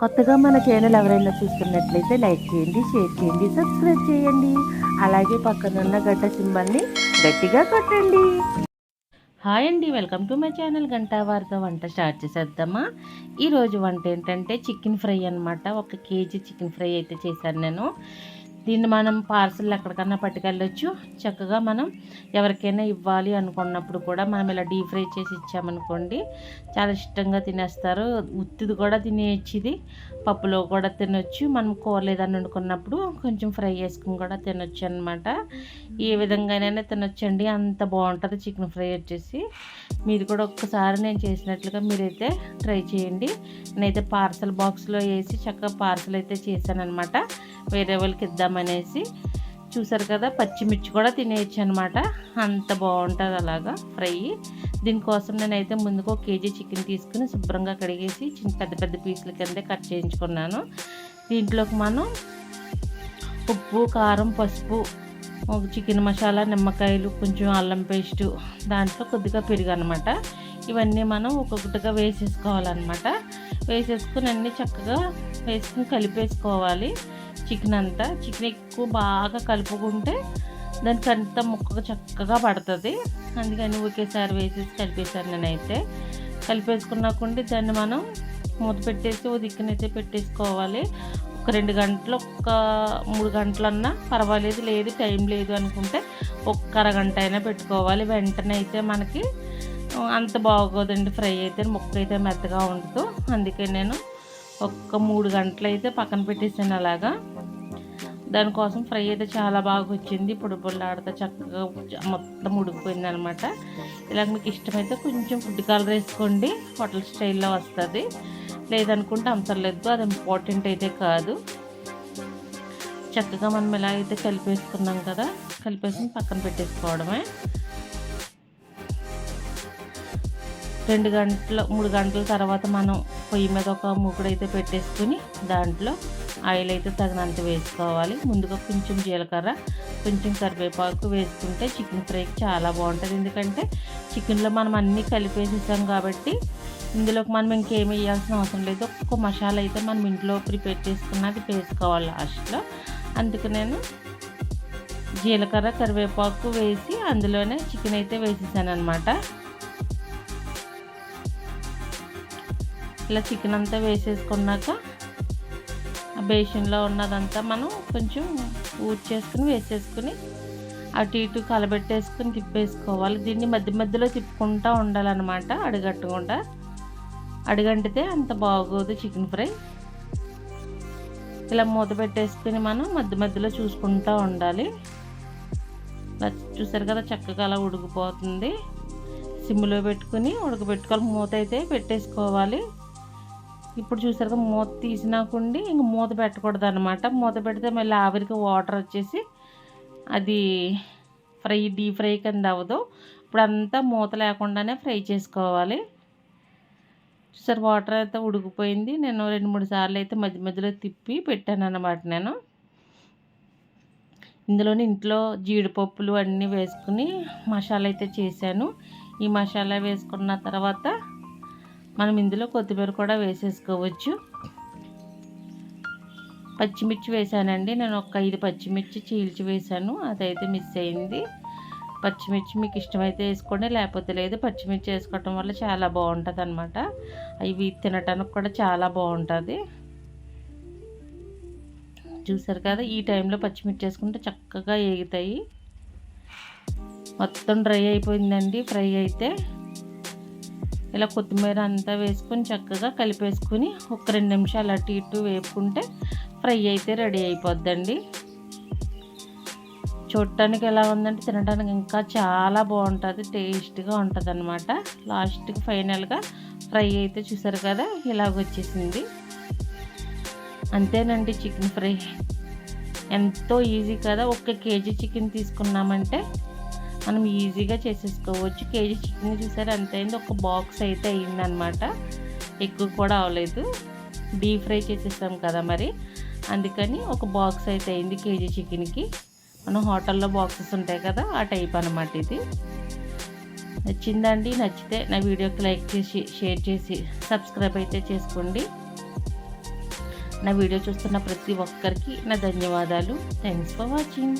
కొత్తగా మన ఛానల్ ఎవరైనా చూస్తున్నట్లయితే లైక్ చేయండి షేర్ చేయండి సబ్స్క్రైబ్ చేయండి. అలాగే పక్కనున్న గడ్డ సింబల్ని గట్టిగా కొట్టండి. హాయ్ అండి వెల్కమ్ టు మై ఛానల్ గంటా వారితో వంట స్టార్ట్ చేసేద్దామా? ఈరోజు వంట ఏంటంటే చికెన్ ఫ్రై అనమాట ఒక కేజీ చికెన్ ఫ్రై అయితే చేశాను నేను. దీన్ని మనం పార్సల్ ఎక్కడికన్నా పట్టుకెళ్ళొచ్చు. చక్కగా మనం ఎవరికైనా ఇవ్వాలి అనుకున్నప్పుడు కూడా మనం ఇలా డీప్ ఫ్రై చేసి ఇచ్చామనుకోండి చాలా ఇష్టంగా తినేస్తారు. ఉత్తిది కూడా తినేయచ్చు ఇది పప్పులో కూడా తినొచ్చు. మనం కూర లేదని వండుకున్నప్పుడు కొంచెం ఫ్రై చేసుకుని కూడా తినొచ్చు అనమాట ఏ విధంగానైనా తినొచ్చండి. అంత బాగుంటుంది చికెన్ ఫ్రై వచ్చేసి. మీరు కూడా ఒక్కసారి నేను చేసినట్లుగా మీరైతే ట్రై చేయండి. నేనైతే పార్సల్ బాక్స్లో వేసి చక్కగా పార్సల్ అయితే చేశాను అనమాట వేరే వాళ్ళకి ఇద్దామనేసి చూసారు కదా పచ్చిమిర్చి కూడా తినేయచ్చు అనమాట అంత బాగుంటుంది అలాగా ఫ్రై. దీనికోసం నేనైతే ముందుకు ఒక కేజీ చికెన్ తీసుకుని శుభ్రంగా కడిగేసి చిన్న పెద్ద పెద్ద పీసుల కింద కట్ చేయించుకున్నాను. దీంట్లోకి మనం ఉప్పు కారం పసుపు ఒక చికెన్ మసాలా నిమ్మకాయలు కొంచెం అల్లం పేస్టు దాంట్లో కొద్దిగా పెరుగు అనమాట ఇవన్నీ మనం ఒక్కొక్కటిగా వేసేసుకోవాలన్నమాట. వేసేసుకుని అన్నీ చక్కగా వేసుకుని కలిపేసుకోవాలి. చికెన్ అంతా. చికెన్ ఎక్కువ బాగా కలుపుకుంటే దానికి అంతా ముక్కగా చక్కగా పడుతుంది. అందుకని ఒకేసారి వేసేసి కలిపేసాను నేనైతే. కలిపేసుకున్నాకుండి దాన్ని మనం మూత పెట్టేసి ఓ దిక్కునైతే పెట్టేసుకోవాలి. ఒక రెండు గంటలు ఒక మూడు గంటలన్నా పర్వాలేదు లేదు టైం లేదు అనుకుంటే ఒక్క అరగంట అయినా పెట్టుకోవాలి. వెంటనే అయితే మనకి అంత బాగోదండి ఫ్రై అయితే ముక్క అయితే మెత్తగా ఉండదు. అందుకే నేను ఒక్క మూడు గంటలు అయితే పక్కన పెట్టేసాను అలాగా. దానికోసం ఫ్రై అయితే చాలా బాగా వచ్చింది. ఇప్పుడు పొడిలాడితే చక్కగా మొత్తం ఉడికిపోయింది అనమాట ఇలా మీకు ఇష్టమైతే కొంచెం ఫుడ్ కలర్ వేసుకోండి. హోటల్ స్టైల్లో వస్తుంది. లేదనుకుంటే అవసరం లేదు. అది ఇంపార్టెంట్ అయితే కాదు. చక్కగా మనం ఎలా అయితే కలిపేసుకున్నాం కదా. కలిపేసుకుని పక్కన పెట్టేసుకోవడమే. రెండు గంటల మూడు గంటల తర్వాత మనం పొయ్యి మీద ఒక మూకుడు అయితే పెట్టేసుకుని దాంట్లో ఆయిల్ అయితే తగినంత వేసుకోవాలి. ముందుగా కొంచెం జీలకర్ర కొంచెం కరివేపాకు వేసుకుంటే చికెన్ ఫ్రైకి చాలా బాగుంటుంది. ఎందుకంటే చికెన్లో మనం అన్నీ కలిపేసేసాం కాబట్టి ఇందులోకి మనం ఇంకేమి వేయాల్సిన అవసరం లేదు. ఒక్క మసాలా అయితే మనం ఇంట్లో ప్రిపేర్ చేసుకున్నది వేసుకోవాలి లాస్ట్లో. అందుకు నేను జీలకర్ర కరివేపాకు వేసి అందులోనే చికెన్ అయితే వేసేసాను అనమాట ఇలా చికెన్ అంతా వేసేసుకున్నాక ఆ బేషన్లో ఉన్నదంతా మనం కొంచెం ఊడ్చేసుకుని వేసేసుకుని అటు ఇటు కలబెట్టేసుకుని తిప్పేసుకోవాలి. దీన్ని మధ్య మధ్యలో తిప్పుకుంటూ ఉండాలన్నమాట అడిగట్టకుండా. అడుగంటితే అంత బాగోదు చికెన్ ఫ్రై. ఇలా మూత పెట్టేసుకుని మనం మధ్య మధ్యలో చూసుకుంటూ ఉండాలి. చూసారు కదా చక్కగా అలా ఉడికిపోతుంది. సిమ్లో పెట్టుకుని ఉడకబెట్టుకోవాలి. మూత అయితే పెట్టేసుకోవాలి. ఇప్పుడు చూసారుగా మూత తీసినాకుండి ఇంక మూత పెట్టకూడదు అనమాట మూత పెడితే మళ్ళీ ఆవిరికి వాటర్ వచ్చేసి అది ఫ్రై డీప్ ఫ్రై కింద అవ్వదు. ఇప్పుడు అంతా మూత లేకుండానే ఫ్రై చేసుకోవాలి. చూసారు వాటర్ అయితే ఉడికిపోయింది. నేను రెండు మూడు సార్లు అయితే మధ్య మధ్యలో తిప్పి పెట్టాను అనమాట నేను. ఇందులోని ఇంట్లో జీడిపప్పులు అన్నీ వేసుకుని మసాలా అయితే చేశాను. ఈ మసాలా వేసుకున్న తర్వాత మనం ఇందులో కొత్తిమీర కూడా వేసేసుకోవచ్చు. పచ్చిమిర్చి వేసానండి. నేను ఒక ఐదు పచ్చిమిర్చి చీల్చి వేసాను. అదైతే మిస్ అయింది. పచ్చిమిర్చి మీకు ఇష్టమైతే వేసుకోండి. లేకపోతే లేదు పచ్చిమిర్చి వేసుకోవటం వల్ల చాలా బాగుంటుంది అనమాట అవి తినటానికి కూడా చాలా బాగుంటుంది. చూసారు కదా ఈ టైంలో పచ్చిమిర్చి వేసుకుంటే చక్కగా ఏగుతాయి. మొత్తం డ్రై అయిపోయిందండి ఫ్రై అయితే. ఇలా కొత్తిమీర అంతా వేసుకొని చక్కగా కలిపేసుకుని ఒక రెండు నిమిషాలు అటు ఇటు వేపుకుంటే ఫ్రై అయితే రెడీ అయిపోద్దండి. చూడటానికి ఎలా ఉందంటే తినడానికి ఇంకా చాలా బాగుంటుంది టేస్ట్గా ఉంటుంది అనమాట లాస్ట్కి ఫైనల్గా ఫ్రై అయితే చూసారు కదా ఇలాగ వచ్చేసింది. అంతేనండి చికెన్ ఫ్రై. ఎంతో ఈజీ కదా ఒక కేజీ చికెన్ తీసుకున్నామంటే మనం ఈజీగా చేసేసుకోవచ్చు. కేజీ చికెన్ చూసారు? అంత అయింది. ఒక బాక్స్ అయితే అయిందనమాట ఎక్కువ కూడా అవ్వలేదు డీప్ ఫ్రై చేసేసాం కదా మరి. అందుకని ఒక బాక్స్ అయితే అయింది కేజీ చికెన్కి. మనం హోటల్లో బాక్సెస్ ఉంటాయి కదా ఆ టైప్ అనమాట ఇది. నచ్చిందండి నచ్చితే నా వీడియోకి లైక్ చేసి షేర్ చేసి సబ్స్క్రైబ్ అయితే చేసుకోండి. నా వీడియో చూస్తున్న ప్రతి ఒక్కరికి నా ధన్యవాదాలు. Thanks for watching